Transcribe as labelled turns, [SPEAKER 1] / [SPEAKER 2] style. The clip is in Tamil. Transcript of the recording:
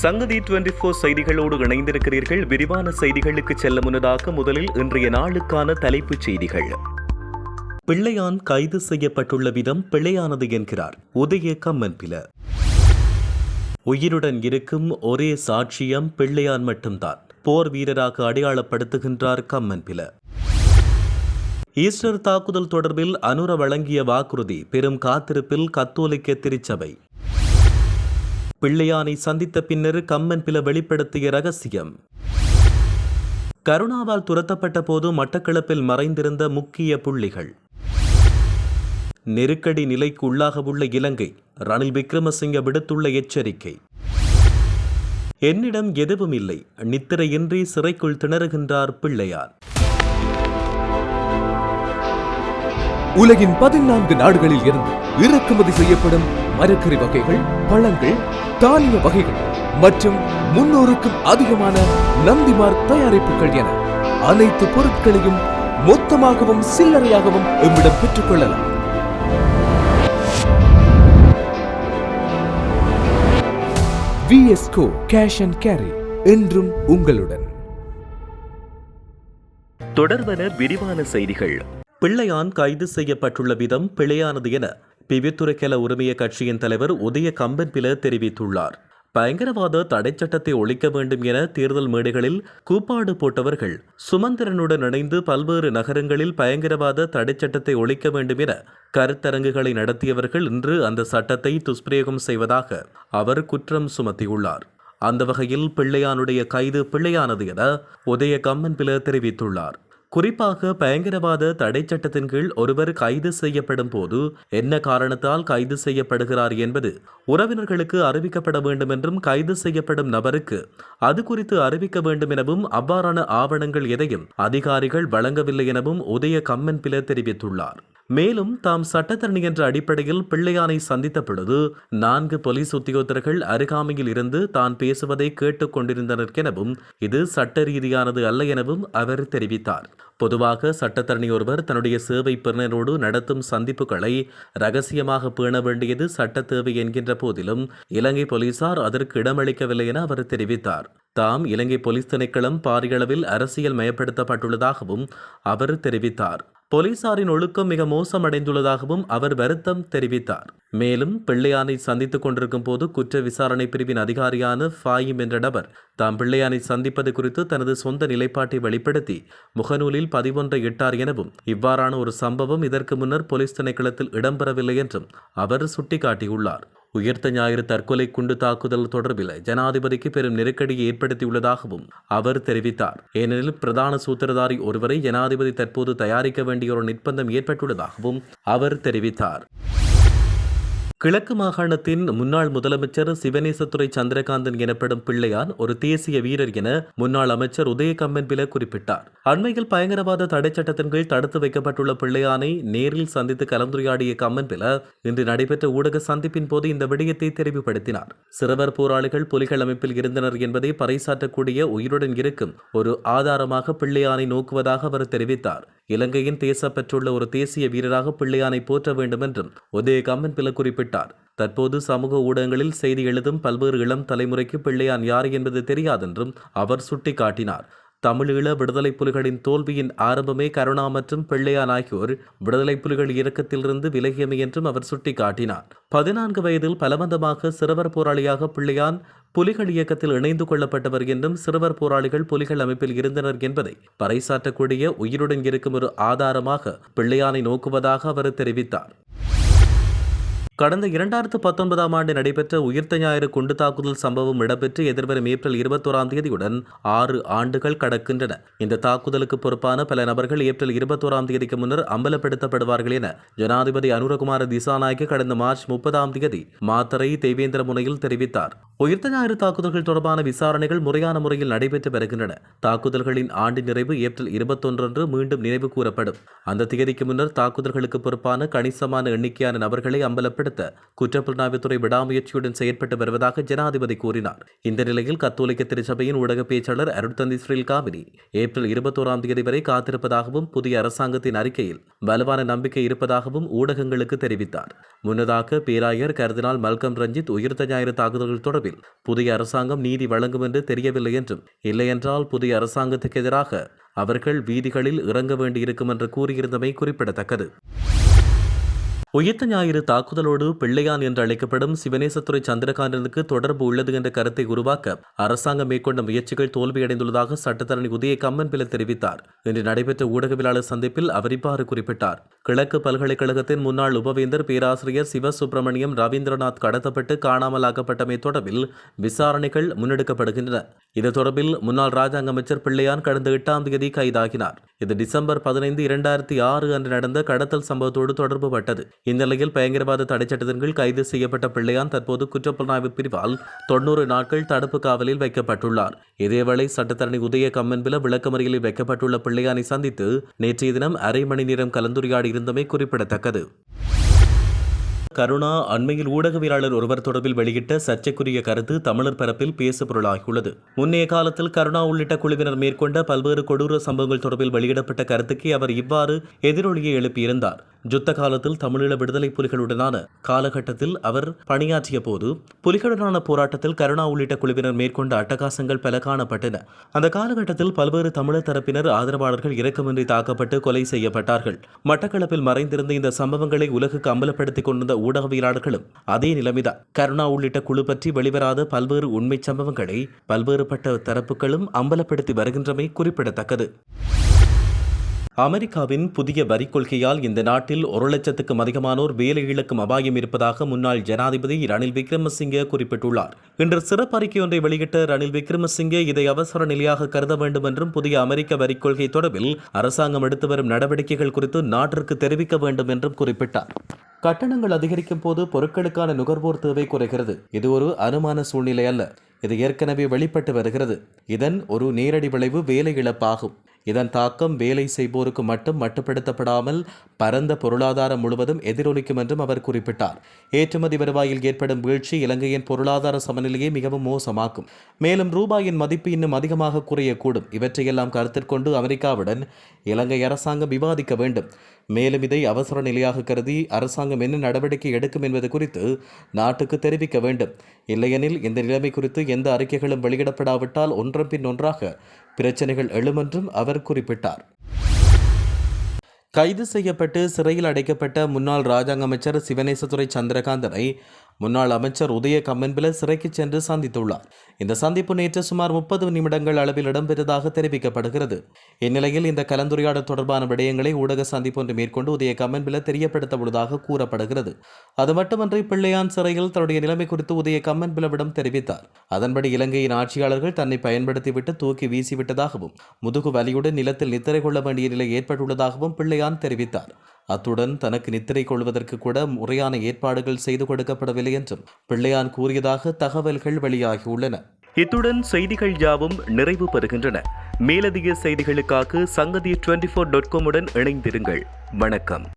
[SPEAKER 1] சங்கதி டுவெண்டி போர் செய்திகளோடு இணைந்திருக்கிறீர்கள். விரிவான செய்திகளுக்கு செல்ல முன்னதாக முதலில் இன்றைய நாளுக்கான தலைப்புச் செய்திகள். பிள்ளையான் கைது செய்யப்பட்டுள்ள விதம் பிழையானது என்கிறார். உதய கம்மன்பில உயிருடன் இருக்கும் ஒரே சாட்சியம் பிள்ளையான் மட்டும்தான். போர் வீரராக அடையாளப்படுத்துகின்றார் கம்மன்பில ஈஸ்டர் தாக்குதல் தொடர்பில் அனுர வழங்கிய வாக்குறுதி பெரும் காத்திருப்பில் கத்தோலிக்க திருச்சபை. பிள்ளையானை சந்தித்த பின்னர் கம்மன் பில வெளிப்படுத்திய ரகசியம். கருணாவால் துரத்தப்பட்ட போது மட்டக்களப்பில் மறைந்திருந்த முக்கிய புள்ளிகள். நெருக்கடி நிலைக்கு உள்ளாகவுள்ள இலங்கை ரணில் விக்ரமசிங்க விடுத்துள்ள எச்சரிக்கை. என்னிடம் எதுவும் இல்லை நித்திரையின்றி சிறைக்குள் திணறுகின்றார் பிள்ளையார்.
[SPEAKER 2] உலகின் பதினான்கு நாடுகளில் இருந்து இறக்குமதி செய்யப்படும் மரக்கறி வகைகள் பழங்கள் தானிய வகைகள் மற்றும் முன்னூறுக்கும் அதிகமான நந்திமார் தயாரிப்புகள் என அனைத்து பொருட்களையும் மொத்தமாகவும் சில்லறையாகவும் எம்மிடம் பெற்றுக் கொள்ளலாம். விஎஸ்கோ கேஷ் அண்ட் கேரி என்றும் உங்களுடன்.
[SPEAKER 1] தொடர்வன விரிவான செய்திகள். பிள்ளையான் கைது செய்யப்பட்டுள்ள விதம் பிழையானது என பிவித்துரைக்கல உரிமைய கட்சியின் தலைவர் உதய கம்பன்பில தெரிவித்துள்ளார். பயங்கரவாத தடை சட்டத்தை ஒழிக்க வேண்டும் என தேர்தல் மேடைகளில் கூப்பாடு போட்டவர்கள் சுமந்திரனுடன் இணைந்து பல்வேறு நகரங்களில் பயங்கரவாத தடைச் சட்டத்தை ஒழிக்க வேண்டும் என கருத்தரங்குகளை நடத்தியவர்கள் இன்று அந்த சட்டத்தை துஷ்பிரயோகம் செய்வதாக அவர் குற்றம் சுமத்தியுள்ளார். அந்த வகையில் பிள்ளையானுடைய கைது பிள்ளையானது என உதய கம்மன்பில தெரிவித்துள்ளார். குறிப்பாக பயங்கரவாத தடை சட்டத்தின் கீழ் ஒருவர் கைது செய்யப்படும் போது என்ன காரணத்தால் கைது செய்யப்படுகிறார் என்பது உறவினர்களுக்கு அறிவிக்கப்பட வேண்டும் என்றும் கைது செய்யப்படும் நபருக்கு அது குறித்து அறிவிக்க வேண்டும் எனவும் அவ்வாறான ஆவணங்கள் எதையும் அதிகாரிகள் வழங்கவில்லை எனவும் உதய கம்மன் பில தெரிவித்துள்ளார். மேலும் தாம் சட்டத்தரணி என்ற அடிப்படையில் பிள்ளையானை சந்தித்த பொழுது நான்கு போலீஸ் உத்தியோகத்தர்கள் அருகாமையில் இருந்து தான் பேசுவதை கேட்டுக் கொண்டிருந்தனர் எனவும் இது சட்ட ரீதியானது அல்ல எனவும் அவர் தெரிவித்தார். பொதுவாக சட்டத்தரணி ஒருவர் தன்னுடைய சேவை பிறனரோடு நடத்தும் சந்திப்புகளை ரகசியமாக பேண வேண்டியது சட்ட தேவை என்கின்ற போதிலும் இலங்கை போலீசார் அதற்கு இடமளிக்கவில்லை என அவர் தெரிவித்தார். தாம் இலங்கை போலீஸ் திணைக்களம் பாரியளவில் அரசியல் மயப்படுத்தப்பட்டுள்ளதாகவும் அவர் தெரிவித்தார். போலீசாரின் ஒழுக்கம் மிக மோசமடைந்துள்ளதாகவும் அவர் வருத்தம் தெரிவித்தார். மேலும் பிள்ளையானை சந்தித்துக் கொண்டிருக்கும் போது குற்ற விசாரணை பிரிவின் அதிகாரியான ஃபாயிம் என்ற நபர் தாம் பிள்ளையானை சந்திப்பது குறித்து தனது சொந்த நிலைப்பாட்டை வெளிப்படுத்தி முகநூலில் பதிவொன்றை இட்டார் எனவும் இவ்வாறான ஒரு சம்பவம் இதற்கு முன்னர் போலீஸ் திணைக்களத்தில் இடம்பெறவில்லை என்றும் அவர் சுட்டிக்காட்டியுள்ளார். உயிர்த்த ஞாயிறு தற்கொலை குண்டு தாக்குதல் தொடர்பில் ஜனாதிபதிக்கு பெரும் நெருக்கடியை ஏற்படுத்தியுள்ளதாகவும் அவர் தெரிவித்தார். ஏனெனில் பிரதான சூத்திரதாரி ஒருவரை ஜனாதிபதி தற்போது தயாரிக்க வேண்டிய ஒரு நிர்பந்தம் ஏற்பட்டுள்ளதாகவும் அவர் தெரிவித்தார். கிழக்கு மாகாணத்தின் முன்னாள் முதலமைச்சர் சிவனேசத்துறை சந்திரகாந்தன் எனப்படும் பிள்ளையான் ஒரு தேசிய வீரர் என முன்னாள் அமைச்சர் உதயகம்மன் பில குறிப்பிட்டார். அண்மையில் பயங்கரவாத தடைச் சட்டத்தின் கீழ் தடுத்து வைக்கப்பட்டுள்ள பிள்ளையானை நேரில் சந்தித்து கலந்துரையாடிய கம்மன் பில இன்று நடைபெற்ற ஊடக சந்திப்பின் போது இந்த விடயத்தை தெரிவுபடுத்தினார். சிறுவர் போராளிகள் புலிகள் அமைப்பில் இருந்தனர் என்பதை பறைசாற்றக்கூடிய உயிருடன் இருக்கும் ஒரு ஆதாரமாக பிள்ளையானை நோக்குவதாக அவர் தெரிவித்தார். இலங்கையின் தேசப்பற்றுள்ள ஒரு தேசிய வீரராக பிள்ளையானை போற்ற வேண்டும் என்றும் உதய கம்மன் பில குறிப்பிட்டார் தற்போது சமூக ஊடகங்களில் செய்தி எழுதும் பல்வேறு இளம் தலைமுறைக்கு பிள்ளையான் யார் என்பது தெரியாதென்றும் அவர் சுட்டிக்காட்டினார். தமிழீழ விடுதலை புலிகளின் தோல்வியின் ஆரம்பமே கருணா மற்றும் பிள்ளையான் ஆகியோர் விடுதலை புலிகள் இயக்கத்திலிருந்து விலகியமை என்றும் அவர் சுட்டிக்காட்டினார். பதினான்கு வயதில் பலவந்தமாக சிறுவர் போராளியாக பிள்ளையான் புலிகள் இயக்கத்தில் இணைந்து கொள்ளப்பட்டவர் என்றும் சிறுவர் போராளிகள் புலிகள் அமைப்பில் இருந்தனர் என்பதை பறைசாற்றக்கூடிய உயிருடன் இருக்கும் ஒரு ஆதாரமாக பிள்ளையானை நோக்குவதாக அவர் தெரிவித்தார். கடந்த இரண்டாயிரத்து பத்தொன்பதாம் ஆண்டு நடைபெற்ற உயிர்த்த ஞாயிறு குண்டு தாக்குதல் சம்பவம் இடம்பெற்று எதிர்வரும் ஏப்ரல் இருபத்தோராம் தேதியுடன் ஆறு ஆண்டுகள் கடக்கின்றன. இந்த தாக்குதலுக்கு பொறுப்பான பல நபர்கள் ஏப்ரல் இருபத்தோராம் தேதிக்கு முன்னர் அம்பலப்படுத்தப்படுவார்கள் என ஜனாதிபதி அனுரகுமார திசாநாயக்க கடந்த மார்ச் முப்பதாம் தேதி மாத்தரை தேவேந்திர முனையில் தெரிவித்தார். உயிர்த்த ஞாயிறு தாக்குதல்கள் தொடர்பான விசாரணைகள் முறையான முறையில் நடைபெற்று வருகின்றன. தாக்குதல்களின் ஆண்டு நிறைவு ஏப்ரல் இருபத்தொன்று மீண்டும் நினைவு கூறப்படும். அந்த தேதிக்கு முன்னர் தாக்குதல்களுக்கு பொறுப்பான கணிசமான எண்ணிக்கையான நபர்களை அம்பலப்படுத்த கட்டுப்படுத்த குற்றப்புலனாய்வுத்துறை விடாமுயற்சியுடன் செயற்பட்டு வருவதாக ஜனாதிபதி கூறினார். இந்த நிலையில் கத்தோலிக்க திருச்சபையின் ஊடக பேச்சாளர் அருட்தந்தி ஸ்ரீல் காமினி ஏப்ரல் இருபத்தோராம் தேதி வரை காத்திருப்பதாகவும் புதிய அரசாங்கத்தின் அறிக்கையில் வலுவான நம்பிக்கை இருப்பதாகவும் ஊடகங்களுக்கு தெரிவித்தார். முன்னதாக பேராயர் கருதினால் மல்கம் ரஞ்சித் உயிர்த்த ஞாயிறு தாக்குதல்கள் தொடர்பில் புதிய அரசாங்கம் நீதி வழங்கும் என்று தெரியவில்லை என்றும் இல்லையென்றால் புதிய அரசாங்கத்துக்கு எதிராக அவர்கள் வீதிகளில் இறங்க வேண்டியிருக்கும் என்று கூறியிருந்தமை குறிப்பிடத்தக்கது. உயிர்த்த ஞாயிறு தாக்குதலோடு பிள்ளையான் என்று அழைக்கப்படும் சிவனேசத்துறை சந்திரகாந்தனுக்கு தொடர்பு உள்ளது என்ற கருத்தை உருவாக்க அரசாங்கம் மேற்கொண்ட முயற்சிகள் தோல்வியடைந்துள்ளதாக சட்டத்தரணி உதய கம்மன் பிள்ளை தெரிவித்தார். இன்று நடைபெற்ற ஊடகவியலாளர் சந்திப்பில் அவர் இவ்வாறு குறிப்பிட்டார். கிழக்கு பல்கலைக்கழகத்தின் முன்னாள் உபவேந்தர் பேராசிரியர் சிவசுப்பிரமணியம் ரவீந்திரநாத் கடத்தப்பட்டு காணாமலாக்கப்பட்டமை தொடர்பில் விசாரணைகள் முன்னெடுக்கப்படுகின்றன. இது தொடர்பில் முன்னாள் ராஜாங்க அமைச்சர் பிள்ளையான் கடந்த எட்டாம் தேதி கைதாகினார். இது டிசம்பர் பதினைந்து இரண்டாயிரத்தி ஆறு அன்று நடந்த கடத்தல் சம்பவத்தோடு தொடர்பு பட்டது. இந்நிலையில் பயங்கரவாத தடைச்சட்டத்தின் கீழ் கைது செய்யப்பட்ட பிள்ளையான் தற்போது குற்றப்புலனாய்வு பிரிவால் தொன்னூறு நாட்கள் தடுப்பு காவலில் வைக்கப்பட்டுள்ளார். இதேவேளை சட்டத்தரணி உதய கம்மன்பில விளக்கமறியலில் வைக்கப்பட்டுள்ள பிள்ளையானை சந்தித்து நேற்றைய தினம் அரை மணி நேரம் கலந்துரையாடி இருந்தமை குறிப்பிடத்தக்கது. கருணா அண்மையில் ஊடகவியலாளர் ஒருவர் தொடர்பில் வெளியிட்ட சர்ச்சைக்குரிய கருத்து தமிழர் பரப்பில் பேசு பொருளாகியுள்ளது. முன்னைய காலத்தில் கருணா உள்ளிட்ட குழுவினர் மேற்கொண்ட பல்வேறு கொடூர சம்பவங்கள் தொடர்பில் வெளியிடப்பட்ட கருத்துக்கு அவர் இவ்வாறு எதிரொலியை எழுப்பியிருந்தார். யுத்த காலத்தில் தமிழீழ விடுதலை புலிகளுடனான காலகட்டத்தில் அவர் பணியாற்றிய போது புலிகளுடனான போராட்டத்தில் கருணா உள்ளிட்ட குழுவினர் மேற்கொண்ட அட்டகாசங்கள் பல காணப்பட்டன. அந்த காலகட்டத்தில் பல்வேறு தமிழர் தரப்பினர் ஆதரவாளர்கள் இரக்கமின்றி தாக்கப்பட்டு கொலை செய்யப்பட்டார்கள். மட்டக்களப்பில் மறைந்திருந்த இந்த சம்பவங்களை உலகுக்கு அம்பலப்படுத்திக் கொண்டிருந்த ஊடகவியலாளர்களும் அதே நிலைமைதான். கருணா உள்ளிட்ட குழு பற்றி வெளிவராத பல்வேறு உண்மை சம்பவங்களை பல்வேறுபட்ட தரப்புகளும் அம்பலப்படுத்தி வருகின்றமை குறிப்பிடத்தக்கது. அமெரிக்காவின் புதிய வரி கொள்கையால் இந்த நாட்டில் ஒரு லட்சத்துக்கும் அதிகமானோர் வேலை இழக்கும் அபாயம் இருப்பதாக முன்னாள் ஜனாதிபதி ரணில் விக்ரமசிங்கே குறிப்பிட்டுள்ளார். இன்று சிறப்பு அறிக்கை ஒன்றை வெளியிட்ட ரணில் விக்ரமசிங்கே இதை அவசர நிலையாக கருத வேண்டும் என்றும் புதிய அமெரிக்க வரி கொள்கை தொடர்பில் அரசாங்கம் எடுத்து வரும் நடவடிக்கைகள் குறித்து நாட்டிற்கு தெரிவிக்க வேண்டும் என்றும் குறிப்பிட்டார். கட்டணங்கள் அதிகரிக்கும் போது பொருட்களுக்கான நுகர்வோர் தேவை குறைகிறது. இது ஒரு அனுமான சூழ்நிலை அல்ல. இது ஏற்கனவே வெளிப்பட்டு வருகிறது. இதன் ஒரு நேரடி விளைவு வேலை இழப்பாகும். இதன் தாக்கம் வேலை செய்வோருக்கு மட்டும் மட்டுப்படுத்தப்படாமல் பரந்த பொருளாதாரம் முழுவதும் எதிரொலிக்கும் என்றும் அவர் குறிப்பிட்டார். ஏற்றுமதி வருவாயில் ஏற்படும் வீழ்ச்சி இலங்கையின் பொருளாதார சமநிலையை மிகவும் மோசமாக்கும். மேலும் ரூபாயின் மதிப்பு இன்னும் அதிகமாக குறையக்கூடும். இவற்றையெல்லாம் கருத்திற்கொண்டு அமெரிக்காவுடன் இலங்கை அரசாங்கம் விவாதிக்க வேண்டும். மேலும் இதை அவசர நிலையாக கருதி அரசாங்கம் என்ன நடவடிக்கை எடுக்கும் என்பது குறித்து நாட்டுக்கு தெரிவிக்க வேண்டும். இல்லையெனில் இந்த நிலைமை குறித்து எந்த அறிக்கைகளும் வெளியிடப்படாவிட்டால் ஒன்றன் பின் ஒன்றாக பிரச்சனைகள் எழுமென்றும் அவர் குறிப்பிட்டார். கைது செய்யப்பட்டு சிறையில் அடைக்கப்பட்ட முன்னாள் ராஜாங்க அமைச்சர் சிவனேசதுரை சந்திரகாந்தனை முன்னாள் அமைச்சர் உதய கம்மன்பில சிறைக்கு சென்று சந்தித்துள்ளார். இந்த சந்திப்பு நேற்று சுமார் முப்பது நிமிடங்கள் அளவில் இடம்பெற்றதாக தெரிவிக்கப்படுகிறது. இந்நிலையில் இந்த கலந்துரையாடல் தொடர்பான விடயங்களை ஊடக சந்திப்பு ஒன்று மேற்கொண்டு உதய கம்மன்பில தெரியப்படுத்த உள்ளதாக கூறப்படுகிறது. அது மட்டுமன்றி பிள்ளையான் சிறையில் தன்னுடைய நிலைமை குறித்து உதய கம்மன்பிலவிடம் தெரிவித்தார். அதன்படி இலங்கையின் ஆட்சியாளர்கள் தன்னை பயன்படுத்திவிட்டு தூக்கி வீசிவிட்டதாகவும் முதுகு வலியுடன் நிலத்தில் நித்திரை கொள்ள வேண்டிய நிலை ஏற்பட்டுள்ளதாகவும் பிள்ளையான் தெரிவித்தார். அத்துடன் தனக்கு நித்திரை கொள்வதற்கு கூட முறையான ஏற்பாடுகள் செய்து கொடுக்கப்படவில்லை என்றும் பிள்ளையான் கூறியதாக தகவல்கள் வெளியாகியுள்ளன.
[SPEAKER 3] இத்துடன் செய்திகள் யாவும் நிறைவு பெறுகின்றன. மேலதிக செய்திகளுக்காக சங்கதி டுவெண்டி ஃபோர் டாட் காமுடன் இணைந்திருங்கள். வணக்கம்.